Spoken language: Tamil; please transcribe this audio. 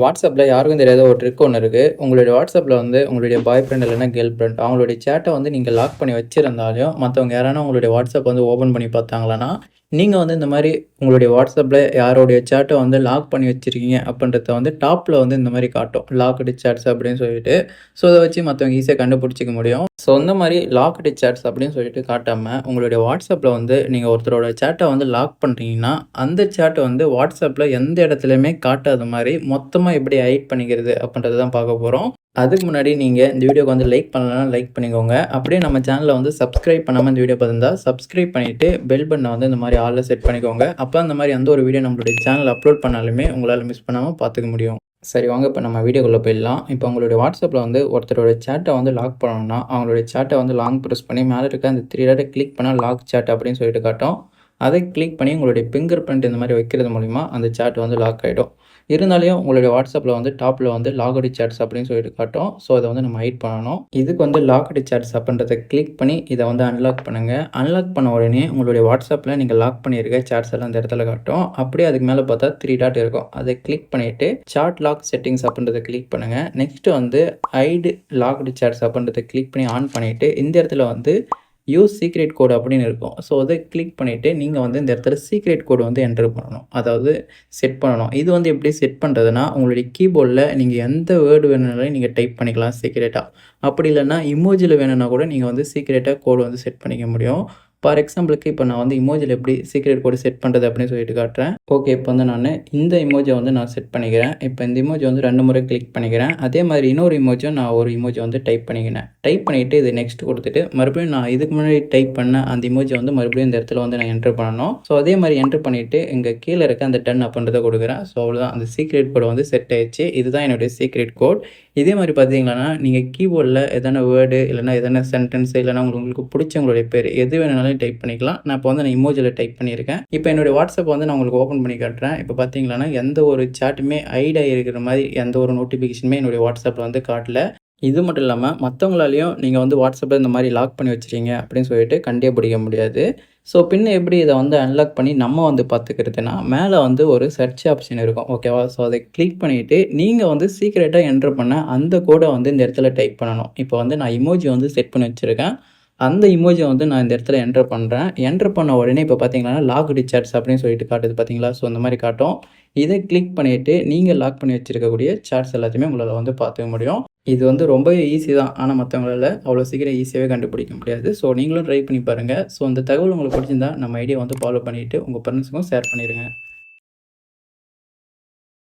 வாட்ஸ்அப்பில் யாருக்கும் தெரியாத ஒரு ட்ரிக் ஒன்று இருக்குது உங்களுடைய வாட்ஸ்அப்பில் வந்து உங்களுடைய பாய் ஃப்ரெண்ட் இல்லைன்னா கேர்ள் ஃப்ரெண்ட் அவங்களுடைய சேட்டை வந்து நீங்கள் லாக் பண்ணி வச்சுருந்தாலும் மற்றவங்க யாரானா உங்களுடைய வாட்ஸ்அப் வந்து ஓப்பன் பண்ணி பார்த்தாங்களான்னா நீங்கள் வந்து இந்த மாதிரி உங்களுடைய வாட்ஸ்அப்பில் யாரோடைய சேட்டை வந்து லாக் பண்ணி வச்சுருக்கீங்க அப்படின்றத வந்து டாப்பில் வந்து இந்த மாதிரி காட்டும். லாக்டு சேட்ஸ் அப்படின்னு சொல்லிட்டு ஸோ அதை வச்சு மற்றவங்க ஈஸியாக கண்டுபிடிச்சிக்க முடியும். ஸோ இந்த மாதிரி லாக்டு சேட்ஸ் அப்படின்னு சொல்லிட்டு காட்டாமல் உங்களுடைய வாட்ஸ்அப்பில் வந்து நீங்கள் ஒருத்தரோட சேட்டை வந்து லாக் பண்ணுறீங்கன்னா அந்த சேட்டை வந்து வாட்ஸ்அப்பில் எந்த இடத்துலையுமே காட்டாத மாதிரி மொத்தமாக எப்படி ஹைட் பண்ணிக்கிறது அப்படின்றது தான் பார்க்க போகிறோம் அதுக்கு முன்னாடி நீங்கள் இந்த வீடியோக்கு வந்து லைக் பண்ணலாம் லைக் பண்ணிக்கோங்க. அப்படியே நம்ம சேனலை வந்து சப்ஸ்கிரைப் பண்ணாமல் இந்த வீடியோ பார்த்துருந்தா சப்ஸ்கிரைப் பண்ணிவிட்டு பெல் பட்டனை வந்து இந்த மாதிரி ஆளில் செட் பண்ணிக்கோங்க. அப்போ அந்த மாதிரி எந்த ஒரு வீடியோ நம்மளுடைய சேனல் அப்லோட் பண்ணாலுமே உங்களால் மிஸ் பண்ணாமல் பார்த்துக்க முடியும். சரி வாங்க இப்போ நம்ம வீடியோக்குள்ளே போயிடலாம். இப்போ உங்களுடைய வாட்ஸ்அப்பில் வந்து ஒருத்தரோட சேட்டை வந்து லாக் பண்ணணும்னா அவங்களுடைய சேட்டை வந்து லாங் ப்ரெஸ் பண்ணி மேலே இருக்க அந்த த்ரீ டேட்டை கிளிக் பண்ணால் லாக் சேட் அப்படின்னு சொல்லிட்டு காட்டும். அதை கிளிக் பண்ணி உங்களுடைய ஃபிங்கர் பிரிண்ட் இந்த மாதிரி வைக்கிறது மூலிமா அந்த சேட் வந்து லாக் ஆகிடும் இருந்தாலையும் உங்களுடைய வாட்ஸ்அப்பில் வந்து டாப்பில் வந்து லாகடி சேட்ஸ் அப்படின்னு சொல்லிட்டு காட்டும். ஸோ அதை வந்து நம்ம ஹைட் பண்ணணும். இதுக்கு வந்து லாகடி சேட்ஸ் அப்படின்றத கிளிக் பண்ணி இதை வந்து அன்லாக் பண்ணுங்கள் அன்லாக் பண்ண உடனே உங்களுடைய வாட்ஸ்அப்பில் நீங்கள் லாக் பண்ணியிருக்க சேட்ஸ் எல்லாம் அந்த இடத்துல காட்டும். அப்படியே அதுக்கு மேலே பார்த்தா த்ரீ டாட் இருக்கும். அதை கிளிக் பண்ணிவிட்டு சார்ட் லாக் செட்டிங்ஸ் அப்படின்றத கிளிக் பண்ணுங்கள் நெக்ஸ்ட்டு வந்து ஐடு லாக்டு சேட்ஸ் அப்படின்றத கிளிக் பண்ணி ஆன் பண்ணிவிட்டு இந்த இடத்துல வந்து யூஸ் சீக்ரெட் கோடு அப்படின்னு இருக்கும். ஸோ அதை கிளிக் பண்ணிவிட்டு நீங்கள் வந்து இந்த இடத்துல சீக்ரெட் கோடு வந்து என்டர் பண்ணணும். அதாவது செட் பண்ணணும். இது வந்து எப்படி செட் பண்ணுறதுனா உங்களுடைய கீபோர்டில் நீங்கள் எந்த வேர்டு வேணுனாலும் நீங்கள் டைப் பண்ணிக்கலாம் சீக்ரெட்டாக அப்படி இல்லைன்னா இமோஜியில் வேணும்னா கூட நீங்கள் வந்து சீக்ரெட்டாக கோடு வந்து செட் பண்ணிக்க முடியும். ஃபார் எக்ஸாம்பிளுக்கு இப்போ நான் வந்து இமோஜியில் எப்படி சீக்ரெட் கோடு செட் பண்ணுறது அப்படின்னு சொல்லிட்டு காட்டுறேன். ஓகே இப்போ வந்து நான் இந்த இமோஜை வந்து நான் செட் பண்ணிக்கிறேன். இப்போ இந்த இமோஜை வந்து ரெண்டு முறை கிளிக் பண்ணிக்கிறேன். அதே மாதிரி இன்னொரு இமோஜும் நான் ஒரு இமோஜை வந்து டைப் பண்ணிக்கிறேன். டைப் பண்ணிவிட்டு இது நெக்ஸ்ட் கொடுத்துட்டு மறுபடியும் நான் இதுக்கு முன்னாடி டைப் பண்ண அந்த இமோஜை வந்து மறுபடியும் இந்த இடத்துல வந்து நான் என்ட்ரு பண்ணணும். ஸோ அதே மாதிரி என்ட்ரு பண்ணிவிட்டு இங்கே கீழே இருக்க அந்த டன் அப்படின்றத கொடுக்குறேன். ஸோ அவ்வளோதான் அந்த சீக்ரெட் கோடு வந்து செட் ஆயிடுச்சு. இதுதான் என்னுடைய சீக்ரெட் கோட் இதே மாதிரி பார்த்தீங்கன்னா நீங்கள் கீபோர்டில் எதனா வேர்டு இல்லைனா எதனா சென்டென்ஸ் இல்லைனா உங்களுக்கு பிடிச்சவங்களுடைய பேர் எது வேணாலும் வேணாலும் டைப் பண்ணிக்கலாம். நான் இப்போ வந்து நான் இமோஜியில் டைப் பண்ணியிருக்கேன். இப்போ என்னுடைய வாட்ஸ்அப் வந்து நான் உங்களுக்கு ஓப்பன் பண்ணி காட்டுறேன். இப்போ பார்த்தீங்கன்னா எந்த ஒரு சாட்டுமே ஐடாக இருக்கிற மாதிரி எந்த ஒரு நோட்டிஃபிகேஷனுமே என்னுடைய வாட்ஸ்அப்பில் வந்து காட்டல. இது மட்டும் இல்லாமல் மற்றவங்களாலையும் நீங்கள் வந்து வாட்ஸ்அப்பில் இந்த மாதிரி லாக் பண்ணி வச்சுருங்க அப்படின்னு சொல்லிட்டு கண்டே பிடிக்க முடியாது. ஸோ பின்ன எப்படி இதை வந்து அன்லாக் பண்ணி நம்ம வந்து பார்த்துக்கிறதுனா மேலே வந்து ஒரு சர்ச் ஆப்ஷன் இருக்கும். ஓகேவா ஸோ அதை கிளிக் பண்ணிவிட்டு நீங்கள் வந்து சீக்கிரட்டாக என்ட்ரு பண்ண அந்த கோடை வந்து இந்த இடத்துல டைப் பண்ணணும். இப்போ வந்து நான் இமோஜி வந்து செட் பண்ணி வச்சுருக்கேன். அந்த இமோஜை வந்து நான் இந்த இடத்துல என்டர் பண்ணுறேன் என்டர் பண்ண உடனே இப்போ பார்த்தீங்கன்னா லாக் சாட்ஸ் அப்படின்னு சொல்லிட்டு காட்டுது பார்த்தீங்களா ஸோ இந்த மாதிரி காட்டும். இதை கிளிக் பண்ணிவிட்டு நீங்கள் லாக் பண்ணி வச்சுருக்கக்கூடிய சார்ட்ஸ் எல்லாத்தையுமே உங்களால் வந்து பார்த்துக்க முடியும். இது வந்து ரொம்பவே ஈஸி தான். ஆனால் மற்றவங்களால அவ்வளோ சீக்கிரம் ஈஸியாகவே கண்டுபிடிக்க முடியாது. ஸோ நீங்களும் ட்ரை பண்ணி பாருங்கள் ஸோ அந்த தகவல் உங்களுக்கு பிடிச்சிருந்தா நம்ம ஐடியா வந்து ஃபாலோ பண்ணிவிட்டு உங்கள் ஃப்ரெண்ட்ஸுக்கும் ஷேர் பண்ணிடுங்க